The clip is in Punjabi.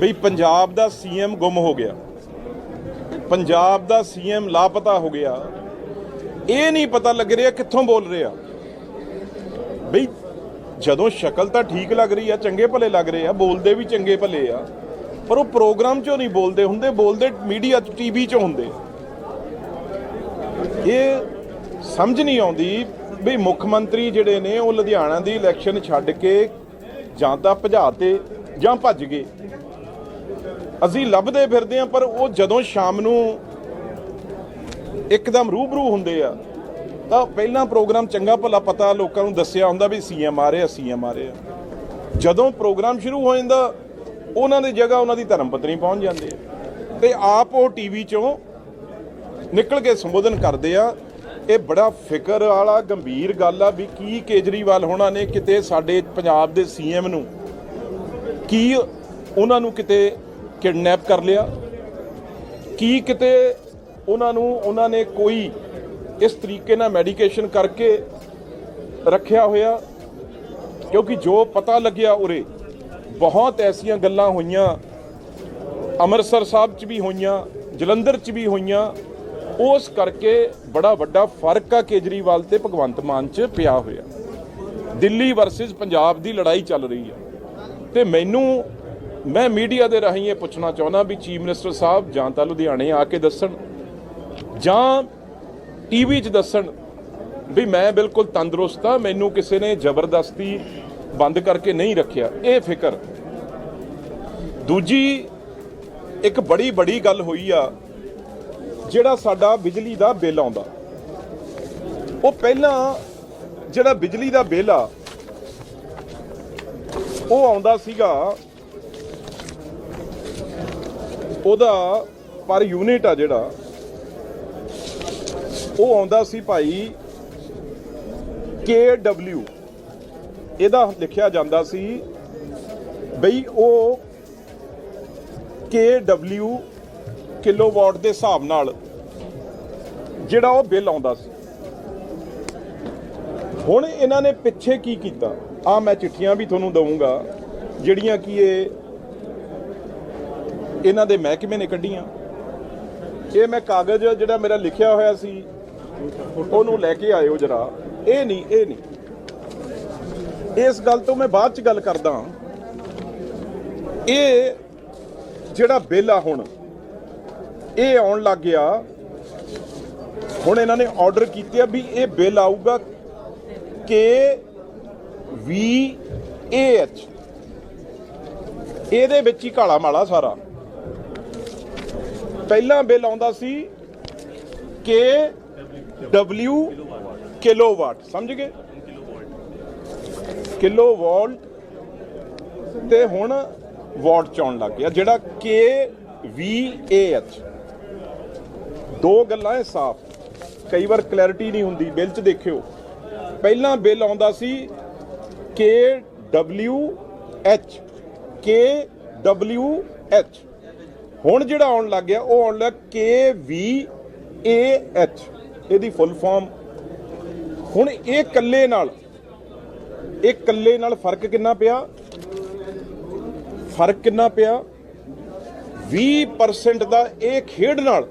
ਬਈ ਪੰਜਾਬ ਦਾ ਸੀਐਮ ਗੁੰਮ ਹੋ ਗਿਆ। ਪੰਜਾਬ ਦਾ ਸੀਐਮ ਲਾਪਤਾ ਹੋ ਗਿਆ। ਇਹ ਨਹੀਂ ਪਤਾ ਲੱਗ ਰਿਹਾ ਕਿੱਥੋਂ ਬੋਲ ਰਿਹਾ। ਬਈ ਜਦੋਂ ਸ਼ਕਲ ਤਾਂ ਠੀਕ ਲੱਗ ਰਹੀ ਆ, ਚੰਗੇ ਭਲੇ ਲੱਗ ਰਹੇ ਆ, ਬੋਲਦੇ ਵੀ ਚੰਗੇ ਭਲੇ ਆ, ਪਰ ਉਹ ਪ੍ਰੋਗਰਾਮ 'ਚੋਂ ਨਹੀਂ ਬੋਲਦੇ ਹੁੰਦੇ, ਬੋਲਦੇ ਮੀਡੀਆ 'ਚ, ਟੀਵੀ 'ਚ ਹੁੰਦੇ। ਇਹ ਸਮਝ ਨਹੀਂ ਆਉਂਦੀ ਵੀ ਮੁੱਖ ਮੰਤਰੀ ਜਿਹੜੇ ਨੇ, ਉਹ ਲੁਧਿਆਣਾ ਦੀ ਇਲੈਕਸ਼ਨ ਛੱਡ ਕੇ ਜਾਂ ਤਾਂ ਭਜਾ ਤੇ ਜਾਂ ਭੱਜ ਗਏ। ਅਸੀਂ ਲੱਭਦੇ ਫਿਰਦੇ ਆ ਪਰ ਉਹ ਜਦੋਂ ਸ਼ਾਮ ਨੂੰ ਇੱਕਦਮ ਰੂਬਰੂ ਹੁੰਦੇ ਆ, ਤਾਂ ਪਹਿਲਾਂ ਪ੍ਰੋਗਰਾਮ ਚੰਗਾ ਭਲਾ ਪਤਾ ਲੋਕਾਂ ਨੂੰ ਦੱਸਿਆ ਹੁੰਦਾ ਵੀ ਸੀਐਮ ਆ ਰਿਹਾ ਆ, ਸੀਐਮ ਆ ਰਿਹਾ ਜਦੋਂ ਪ੍ਰੋਗਰਾਮ ਸ਼ੁਰੂ ਹੋ ਜਾਂਦਾ, ਉਹਨਾਂ ਦੀ ਜਗ੍ਹਾ ਉਹਨਾਂ ਦੀ ਧਰਮ ਪਤਨੀ ਪਹੁੰਚ ਜਾਂਦੇ ਆ ਤੇ ਆਪ ਉਹ ਟੀਵੀ ਚੋਂ ਨਿਕਲ ਕੇ ਸੰਬੋਧਨ ਕਰਦੇ ਆ, ਇਹ ਬੜਾ ਫਿਕਰ ਵਾਲਾ, ਗੰਭੀਰ ਗੱਲ ਆ ਵੀ ਕੀ ਕੇਜਰੀਵਾਲ ਹੋਣਾ ਨੇ ਕਿਤੇ ਸਾਡੇ ਪੰਜਾਬ ਦੇ ਸੀਐਮ ਨੂੰ ਕੀ ਉਹਨਾਂ ਨੂੰ ਕਿਤੇ ਕਿਡਨੈਪ ਕਰ ਲਿਆ? ਕੀ ਕਿਤੇ ਉਹਨਾਂ ਨੂੰ, ਉਹਨਾਂ ਨੇ ਕੋਈ ਇਸ ਤਰੀਕੇ ਨਾਲ ਮੈਡੀਕੇਸ਼ਨ ਕਰਕੇ ਰੱਖਿਆ ਹੋਇਆ? ਕਿਉਂਕਿ ਜੋ ਪਤਾ ਲੱਗਿਆ ਉਰੇ, ਬਹੁਤ ਐਸੀਆਂ ਗੱਲਾਂ ਹੋਈਆਂ। ਅੰਮ੍ਰਿਤਸਰ ਸਾਹਿਬ 'ਚ ਵੀ ਹੋਈਆਂ, ਜਲੰਧਰ 'ਚ ਵੀ ਹੋਈਆਂ। ਉਸ ਕਰਕੇ ਬੜਾ ਵੱਡਾ ਫ਼ਰਕ ਆ ਕੇਜਰੀਵਾਲ ਤੇ ਭਗਵੰਤ ਮਾਨ 'ਚ ਪਿਆ ਹੋਇਆ। ਦਿੱਲੀ ਵਰਸਸ ਪੰਜਾਬ ਦੀ ਲੜਾਈ ਚੱਲ ਰਹੀ ਆ। ਤੇ ਮੈਨੂੰ ਮੈਂ ਮੀਡੀਆ ਦੇ ਰਾਹੀਂ ਇਹ ਪੁੱਛਣਾ ਚਾਹੁੰਦਾ ਵੀ ਚੀਫ ਮਿਨਿਸਟਰ ਸਾਹਿਬ ਜਾਂ ਤਾਂ ਲੁਧਿਆਣੇ ਆ ਕੇ ਦੱਸਣ, ਜਾਂ ਟੀਵੀ 'ਚ ਦੱਸਣ ਵੀ ਮੈਂ ਬਿਲਕੁਲ ਤੰਦਰੁਸਤ ਆ ਮੈਨੂੰ ਕਿਸੇ ਨੇ ਜ਼ਬਰਦਸਤੀ ਬੰਦ ਕਰਕੇ ਨਹੀਂ ਰੱਖਿਆ। ਇਹ ਫਿਕਰ। ਦੂਜੀ ਇੱਕ ਬੜੀ ਬੜੀ ਗੱਲ ਹੋਈ ਆ, ਜਿਹੜਾ ਸਾਡਾ ਬਿਜਲੀ ਦਾ ਬਿੱਲ ਆਉਂਦਾ। ਉਹ ਪਹਿਲਾਂ ਜਿਹੜਾ ਬਿਜਲੀ ਦਾ ਬਿੱਲ ਆ, ਉਹ ਆਉਂਦਾ ਸੀਗਾ ਉਹਦਾ ਪਰ ਯੂਨਿਟ ਆ ਜਿਹੜਾ, ਉਹ ਆਉਂਦਾ ਸੀ ਭਾਈ KW ਇਹਦਾ ਲਿਖਿਆ ਜਾਂਦਾ ਸੀ ਬਈ ਉਹ KW ਕਿਲੋਵਾਟ ਦੇ ਹਿਸਾਬ ਨਾਲ ਜਿਹੜਾ ਉਹ ਬਿੱਲ ਆਉਂਦਾ ਸੀ। ਹੁਣ ਇਹਨਾਂ ਨੇ ਪਿੱਛੇ ਕੀ ਕੀਤਾ? ਆ ਮੈਂ ਚਿੱਠੀਆਂ ਵੀ ਤੁਹਾਨੂੰ ਦਊਂਗਾ, ਜਿਹੜੀਆਂ ਕਿ ਇਹ ਇਹਨਾਂ ਦੇ ਮਹਿਕਮੇ ਨੇ ਕੱਢੀਆਂ। ਇਹ ਮੈਂ ਕਾਗਜ਼ ਜਿਹੜਾ ਮੇਰਾ ਲਿਖਿਆ ਹੋਇਆ ਸੀ, ਉਹਨੂੰ ਲੈ ਕੇ ਆਇਓ ਜਰਾ। ਇਹ ਨਹੀਂ ਇਹ ਨਹੀਂ। ਇਸ ਗੱਲ ਤੋਂ ਮੈਂ ਬਾਅਦ ਚ ਗੱਲ ਕਰਦਾ ਇਹ ਜਿਹੜਾ ਬਿੱਲ ਆ ਹੁਣ, ਇਹ ਆਉਣ ਲੱਗ ਗਿਆ। ਹੁਣ ਇਹਨਾਂ ਨੇ ਆਰਡਰ ਕੀਤੇ ਆ ਵੀ ਇਹ ਬਿੱਲ ਆਊਗਾ ਕੇ ਵੀ ਐਚ। ਇਹਦੇ ਵਿੱਚ ਹੀ ਕਾਲਾ ਮਾਲਾ ਸਾਰਾ। ਪਹਿਲਾਂ ਬਿੱਲ ਆਉਂਦਾ ਸੀ ਕੇ ਡਬਲਯੂ ਕਿਲੋਵਾਟ, ਸਮਝ ਗਏ? ਕਿਲੋ ਵਾਟ ਤੇ ਹੁਣ ਵਾਟ ਚ ਆਉਣ ਲੱਗ ਗਿਆ, ਜਿਹੜਾ ਕੇ ਵੀ ਏ ਐਚ। ਦੋ ਗੱਲਾਂ ਹੈ ਸਾਫ਼, ਕਈ ਵਾਰ ਕਲੈਰਿਟੀ ਨਹੀਂ ਹੁੰਦੀ, ਬਿੱਲ 'ਚ ਦੇਖਿਓ। ਪਹਿਲਾਂ ਬਿੱਲ ਆਉਂਦਾ ਸੀ K W H, K W H. ਹੁਣ ਜਿਹੜਾ ਆਉਣ ਲੱਗ ਗਿਆ, ਉਹ ਆਉਣ ਲੱਗ ਕੇ ਵੀ ਏ ਐਚ ਇਹਦੀ ਫੁੱਲ ਫਾਰਮ ਹੁਣ ਇਹ ਕੱਲੇ ਨਾਲ, ਇਹ ਕੱਲੇ ਨਾਲ ਫ਼ਰਕ ਕਿੰਨਾ ਪਿਆ? ਫ਼ਰਕ ਕਿੰਨਾ ਪਿਆ? 20% ਦਾ ਇਹ ਖੇਡ ਨਾਲ